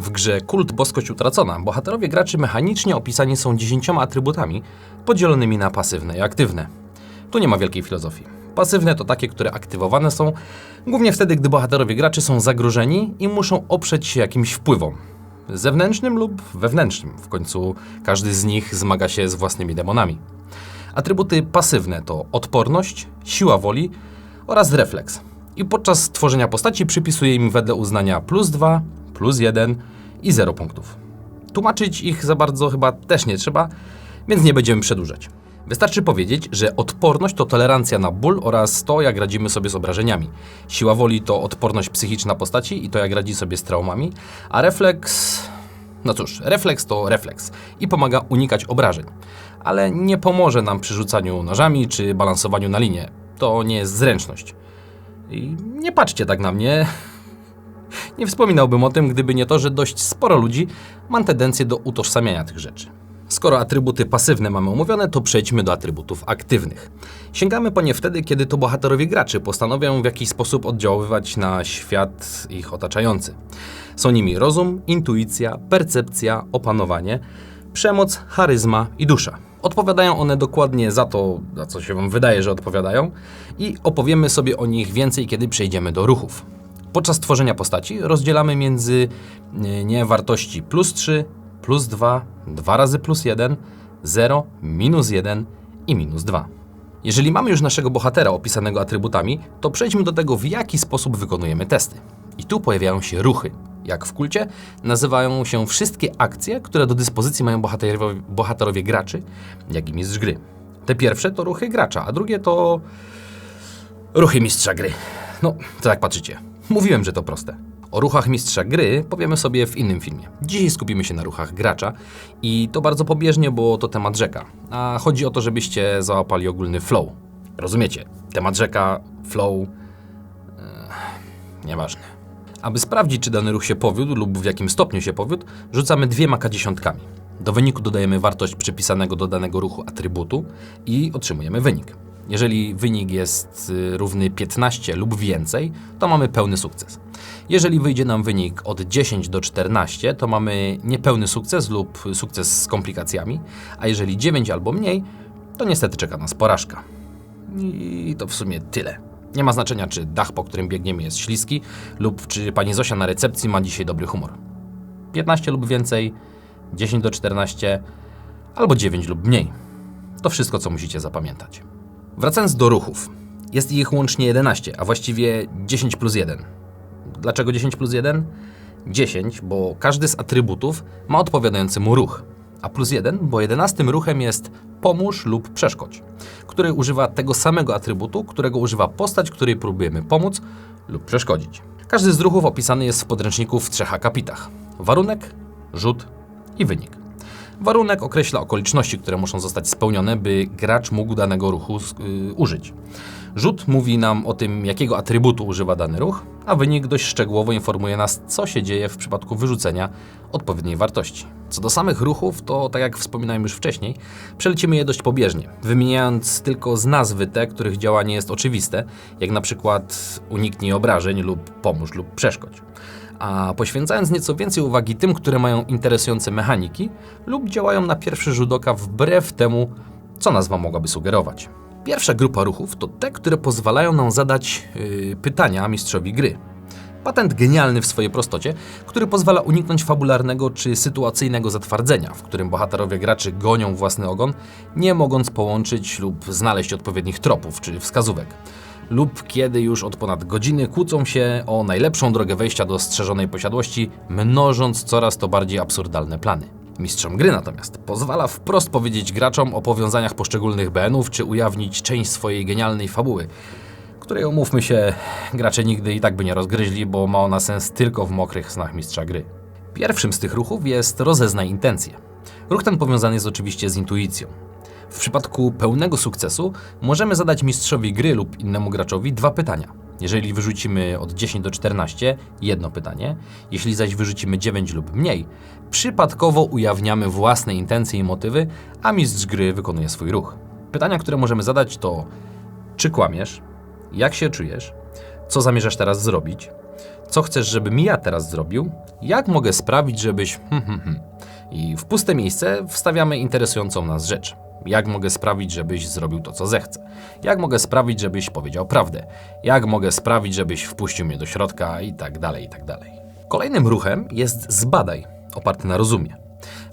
W grze Kult Boskość Utracona bohaterowie graczy mechanicznie opisani są dziesięcioma atrybutami podzielonymi na pasywne i aktywne. Tu nie ma wielkiej filozofii. Pasywne to takie, które aktywowane są głównie wtedy, gdy bohaterowie graczy są zagrożeni i muszą oprzeć się jakimś wpływom. Zewnętrznym lub wewnętrznym. W końcu każdy z nich zmaga się z własnymi demonami. Atrybuty pasywne to odporność, siła woli oraz refleks. I podczas tworzenia postaci przypisuje im wedle uznania plus 2, plus 1 i 0 punktów. Tłumaczyć ich za bardzo chyba też nie trzeba, więc nie będziemy przedłużać. Wystarczy powiedzieć, że odporność to tolerancja na ból oraz to, jak radzimy sobie z obrażeniami. Siła woli to odporność psychiczna postaci i to, jak radzi sobie z traumami, a refleks. No cóż, refleks to refleks i pomaga unikać obrażeń, ale nie pomoże nam przy rzucaniu nożami czy balansowaniu na linie. To nie jest zręczność. I nie patrzcie tak na mnie. Nie wspominałbym o tym, gdyby nie to, że dość sporo ludzi ma tendencję do utożsamiania tych rzeczy. Skoro atrybuty pasywne mamy omówione, to przejdźmy do atrybutów aktywnych. Sięgamy po nie wtedy, kiedy to bohaterowie graczy postanowią w jakiś sposób oddziaływać na świat ich otaczający. Są nimi rozum, intuicja, percepcja, opanowanie, przemoc, charyzma i dusza. Odpowiadają one dokładnie za to, za co się Wam wydaje, że odpowiadają, i opowiemy sobie o nich więcej, kiedy przejdziemy do ruchów. Podczas tworzenia postaci rozdzielamy między nie, wartości plus 3, plus 2, 2 razy plus 1, 0, minus 1 i minus 2. Jeżeli mamy już naszego bohatera opisanego atrybutami, to przejdźmy do tego, w jaki sposób wykonujemy testy. I tu pojawiają się ruchy. Jak w kulcie, nazywają się wszystkie akcje, które do dyspozycji mają bohaterowie, bohaterowie graczy, jak i mistrz gry. Te pierwsze to ruchy gracza, a drugie to ruchy mistrza gry. No, to tak patrzycie. Mówiłem, że to proste. O ruchach mistrza gry powiemy sobie w innym filmie. Dzisiaj skupimy się na ruchach gracza i to bardzo pobieżnie, bo to temat rzeka. A chodzi o to, żebyście załapali ogólny flow. Rozumiecie? Temat rzeka, flow. Ech, nieważne. Aby sprawdzić, czy dany ruch się powiódł lub w jakim stopniu się powiódł, rzucamy dwiema dziesiątkami. Do wyniku dodajemy wartość przypisanego do danego ruchu atrybutu i otrzymujemy wynik. Jeżeli wynik jest y, równy 15 lub więcej, to mamy pełny sukces. Jeżeli wyjdzie nam wynik od 10 do 14, to mamy niepełny sukces lub sukces z komplikacjami, a jeżeli 9 albo mniej, to niestety czeka nas porażka. I to w sumie tyle. Nie ma znaczenia, czy dach, po którym biegniemy, jest śliski, lub czy pani Zosia na recepcji ma dzisiaj dobry humor. 15 lub więcej, 10 do 14, albo 9 lub mniej. To wszystko, co musicie zapamiętać. Wracając do ruchów. Jest ich łącznie 11, a właściwie 10 plus 1. Dlaczego 10 plus 1? 10, bo każdy z atrybutów ma odpowiadający mu ruch. A plus 1, bo jedenastym ruchem jest pomóż lub przeszkodź, który używa tego samego atrybutu, którego używa postać, której próbujemy pomóc lub przeszkodzić. Każdy z ruchów opisany jest w podręczniku w trzech akapitach. Warunek, rzut i wynik. Warunek określa okoliczności, które muszą zostać spełnione, by gracz mógł danego ruchu yy, użyć. Rzut mówi nam o tym, jakiego atrybutu używa dany ruch, a wynik dość szczegółowo informuje nas, co się dzieje w przypadku wyrzucenia odpowiedniej wartości. Co do samych ruchów, to tak jak wspominałem już wcześniej, przelecimy je dość pobieżnie, wymieniając tylko z nazwy te, których działanie jest oczywiste, jak na przykład uniknij obrażeń lub pomóż lub przeszkodź a poświęcając nieco więcej uwagi tym, które mają interesujące mechaniki lub działają na pierwszy rzut oka wbrew temu, co nazwa mogłaby sugerować. Pierwsza grupa ruchów to te, które pozwalają nam zadać yy, pytania mistrzowi gry. Patent genialny w swojej prostocie, który pozwala uniknąć fabularnego czy sytuacyjnego zatwardzenia, w którym bohaterowie graczy gonią własny ogon, nie mogąc połączyć lub znaleźć odpowiednich tropów czy wskazówek lub kiedy już od ponad godziny kłócą się o najlepszą drogę wejścia do strzeżonej posiadłości, mnożąc coraz to bardziej absurdalne plany. Mistrzom gry natomiast pozwala wprost powiedzieć graczom o powiązaniach poszczególnych BN-ów, czy ujawnić część swojej genialnej fabuły, której umówmy się, gracze nigdy i tak by nie rozgryźli, bo ma ona sens tylko w mokrych snach mistrza gry. Pierwszym z tych ruchów jest rozeznaj intencje. Ruch ten powiązany jest oczywiście z intuicją. W przypadku pełnego sukcesu możemy zadać mistrzowi gry lub innemu graczowi dwa pytania. Jeżeli wyrzucimy od 10 do 14, jedno pytanie. Jeśli zaś wyrzucimy 9 lub mniej, przypadkowo ujawniamy własne intencje i motywy, a mistrz gry wykonuje swój ruch. Pytania, które możemy zadać to: czy kłamiesz? Jak się czujesz? Co zamierzasz teraz zrobić? Co chcesz, żebym ja teraz zrobił? Jak mogę sprawić, żebyś. Hmm, hmm, hmm. I w puste miejsce wstawiamy interesującą nas rzecz. Jak mogę sprawić, żebyś zrobił to, co zechcę? Jak mogę sprawić, żebyś powiedział prawdę? Jak mogę sprawić, żebyś wpuścił mnie do środka? I tak dalej, i tak dalej. Kolejnym ruchem jest zbadaj, oparty na rozumie.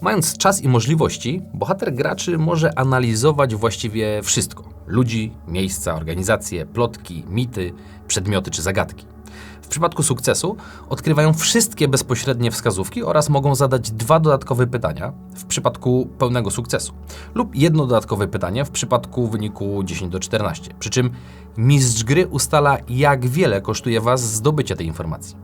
Mając czas i możliwości, bohater graczy może analizować właściwie wszystko: ludzi, miejsca, organizacje, plotki, mity, przedmioty czy zagadki. W przypadku sukcesu odkrywają wszystkie bezpośrednie wskazówki oraz mogą zadać dwa dodatkowe pytania w przypadku pełnego sukcesu, lub jedno dodatkowe pytanie w przypadku wyniku 10 do 14. Przy czym mistrz gry ustala, jak wiele kosztuje Was zdobycie tej informacji.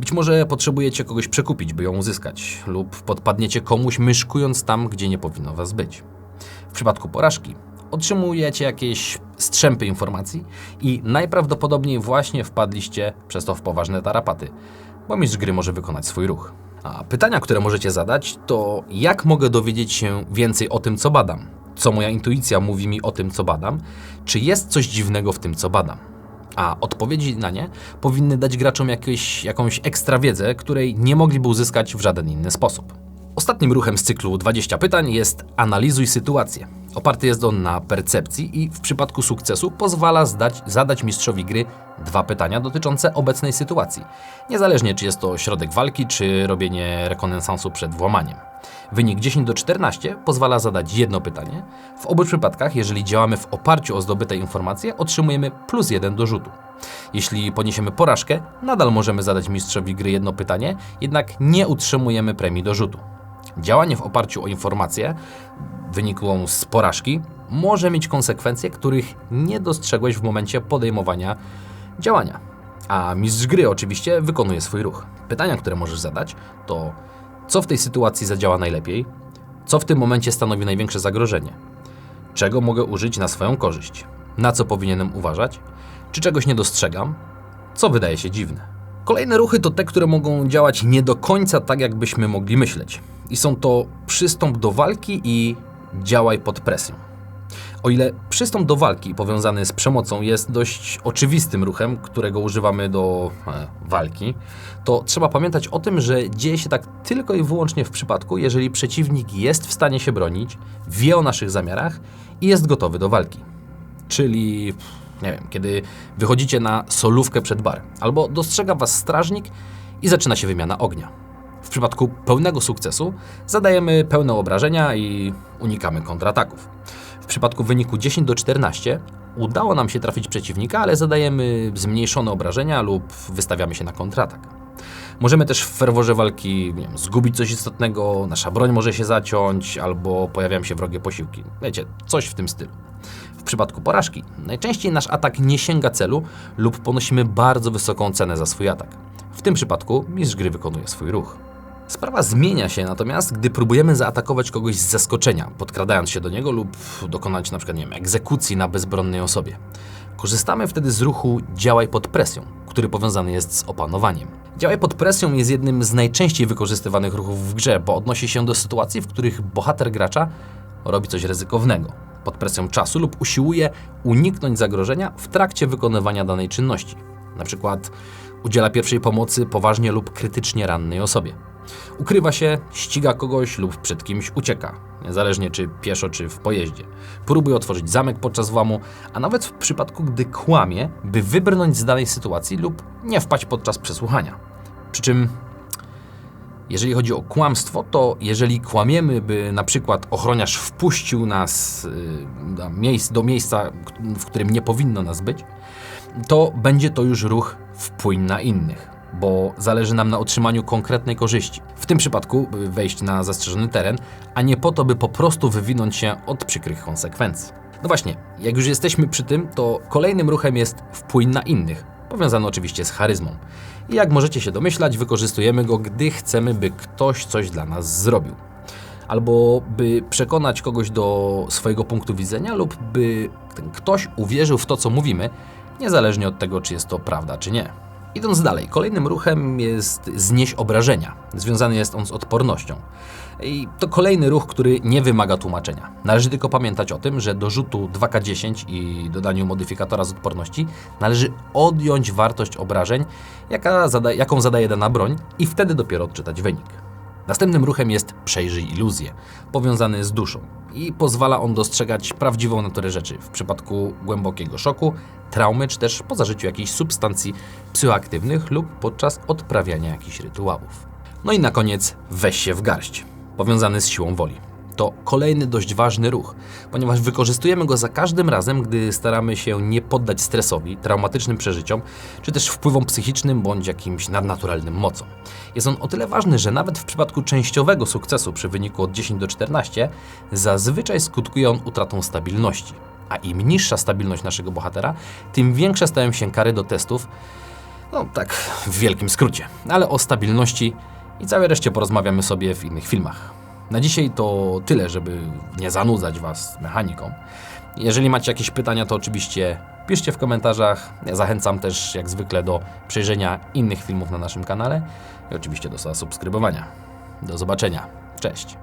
Być może potrzebujecie kogoś przekupić, by ją uzyskać, lub podpadniecie komuś myszkując tam, gdzie nie powinno Was być. W przypadku porażki otrzymujecie jakieś strzępy informacji i najprawdopodobniej właśnie wpadliście przez to w poważne tarapaty, bo mistrz gry może wykonać swój ruch. A pytania, które możecie zadać, to jak mogę dowiedzieć się więcej o tym, co badam? Co moja intuicja mówi mi o tym, co badam? Czy jest coś dziwnego w tym, co badam? A odpowiedzi na nie powinny dać graczom jakieś, jakąś ekstra wiedzę, której nie mogliby uzyskać w żaden inny sposób. Ostatnim ruchem z cyklu 20 pytań jest analizuj sytuację. Oparty jest on na percepcji i w przypadku sukcesu pozwala zdać, zadać mistrzowi gry dwa pytania dotyczące obecnej sytuacji, niezależnie czy jest to środek walki, czy robienie rekonesansu przed włamaniem. Wynik 10 do 14 pozwala zadać jedno pytanie. W obu przypadkach, jeżeli działamy w oparciu o zdobyte informacje, otrzymujemy plus 1 do rzutu. Jeśli poniesiemy porażkę, nadal możemy zadać mistrzowi gry jedno pytanie, jednak nie utrzymujemy premii do rzutu. Działanie w oparciu o informacje wynikłą z porażki może mieć konsekwencje, których nie dostrzegłeś w momencie podejmowania działania. A mistrz gry oczywiście wykonuje swój ruch. Pytania, które możesz zadać, to co w tej sytuacji zadziała najlepiej, co w tym momencie stanowi największe zagrożenie, czego mogę użyć na swoją korzyść, na co powinienem uważać, czy czegoś nie dostrzegam, co wydaje się dziwne. Kolejne ruchy to te, które mogą działać nie do końca tak, jakbyśmy mogli myśleć. I są to przystąp do walki i działaj pod presją. O ile przystąp do walki powiązany z przemocą jest dość oczywistym ruchem, którego używamy do e, walki, to trzeba pamiętać o tym, że dzieje się tak tylko i wyłącznie w przypadku, jeżeli przeciwnik jest w stanie się bronić, wie o naszych zamiarach i jest gotowy do walki. Czyli, nie wiem, kiedy wychodzicie na solówkę przed bar, albo dostrzega was strażnik i zaczyna się wymiana ognia. W przypadku pełnego sukcesu zadajemy pełne obrażenia i unikamy kontrataków. W przypadku wyniku 10 do 14 udało nam się trafić przeciwnika, ale zadajemy zmniejszone obrażenia lub wystawiamy się na kontratak. Możemy też w ferworze walki wiem, zgubić coś istotnego, nasza broń może się zaciąć, albo pojawiają się wrogie posiłki. Wiecie, coś w tym stylu. W przypadku porażki najczęściej nasz atak nie sięga celu lub ponosimy bardzo wysoką cenę za swój atak. W tym przypadku mistrz gry wykonuje swój ruch. Sprawa zmienia się natomiast, gdy próbujemy zaatakować kogoś z zaskoczenia, podkradając się do niego lub dokonać np. Egzekucji na bezbronnej osobie. Korzystamy wtedy z ruchu działaj pod presją, który powiązany jest z opanowaniem. Działaj pod presją jest jednym z najczęściej wykorzystywanych ruchów w grze, bo odnosi się do sytuacji, w których bohater gracza robi coś ryzykownego, pod presją czasu lub usiłuje uniknąć zagrożenia w trakcie wykonywania danej czynności. Na przykład udziela pierwszej pomocy poważnie lub krytycznie rannej osobie. Ukrywa się, ściga kogoś lub przed kimś ucieka, niezależnie czy pieszo, czy w pojeździe. Próbuje otworzyć zamek podczas włamu, a nawet w przypadku, gdy kłamie, by wybrnąć z danej sytuacji lub nie wpaść podczas przesłuchania. Przy czym, jeżeli chodzi o kłamstwo, to jeżeli kłamiemy, by na przykład ochroniarz wpuścił nas y, do miejsca, w którym nie powinno nas być, to będzie to już ruch wpłyń na innych bo zależy nam na otrzymaniu konkretnej korzyści. W tym przypadku wejść na zastrzeżony teren, a nie po to, by po prostu wywinąć się od przykrych konsekwencji. No właśnie, jak już jesteśmy przy tym, to kolejnym ruchem jest wpłyń na innych, powiązany oczywiście z charyzmą. I jak możecie się domyślać, wykorzystujemy go, gdy chcemy, by ktoś coś dla nas zrobił. Albo by przekonać kogoś do swojego punktu widzenia, lub by ktoś uwierzył w to, co mówimy, niezależnie od tego, czy jest to prawda, czy nie. Idąc dalej, kolejnym ruchem jest znieść obrażenia. Związany jest on z odpornością. I to kolejny ruch, który nie wymaga tłumaczenia. Należy tylko pamiętać o tym, że do rzutu 2K10 i dodaniu modyfikatora z odporności należy odjąć wartość obrażeń, jaka zada jaką zadaje dana broń i wtedy dopiero odczytać wynik. Następnym ruchem jest przejrzyj iluzję, powiązany z duszą i pozwala on dostrzegać prawdziwą naturę rzeczy w przypadku głębokiego szoku, traumy czy też po zażyciu jakichś substancji psychoaktywnych lub podczas odprawiania jakichś rytuałów. No i na koniec weź się w garść, powiązany z siłą woli. To kolejny dość ważny ruch, ponieważ wykorzystujemy go za każdym razem, gdy staramy się nie poddać stresowi, traumatycznym przeżyciom, czy też wpływom psychicznym bądź jakimś nadnaturalnym mocom. Jest on o tyle ważny, że nawet w przypadku częściowego sukcesu przy wyniku od 10 do 14, zazwyczaj skutkuje on utratą stabilności. A im niższa stabilność naszego bohatera, tym większe stają się kary do testów, no tak w wielkim skrócie. Ale o stabilności i całej reszcie porozmawiamy sobie w innych filmach. Na dzisiaj to tyle, żeby nie zanudzać Was mechaniką. Jeżeli macie jakieś pytania, to oczywiście piszcie w komentarzach. Ja zachęcam też jak zwykle do przejrzenia innych filmów na naszym kanale i oczywiście do zasubskrybowania. Do zobaczenia. Cześć.